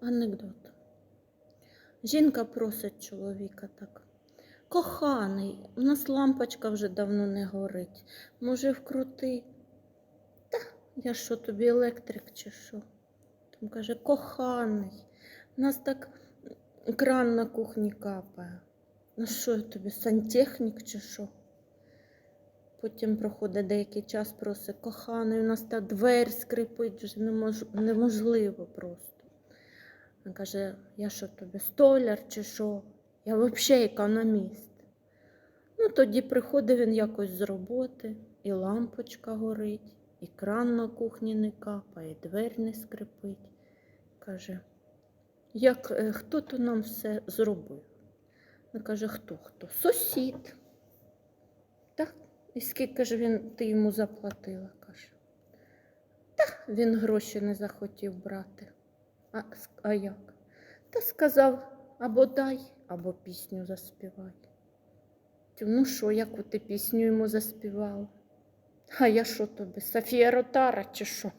анекдот. Жінка просить чоловіка так. Коханий, у нас лампочка вже давно не горить. Може, вкрути? Та, я що тобі електрик чи що? Там каже, коханий, у нас так кран на кухні капає. Ну що я тобі, сантехнік чи що? Потім проходить деякий час, просить, коханий, у нас та двері скрипить, вже неможливо просто. Він каже, я що тобі, столяр чи що? Я взагалі економіст. Ну, тоді приходить він якось з роботи, і лампочка горить, і кран на кухні не капає, і двері не скрипить. Каже, як, е, хто то нам все зробив? Він каже, хто хто? Сусід. Так, і скільки ж він ти йому заплатила? каже. Та він гроші не захотів брати. А, а як? Та сказав, або дай, або пісню заспівай. Ну що, яку ти пісню йому заспівала? А я що тобі, Софія Ротара чи що?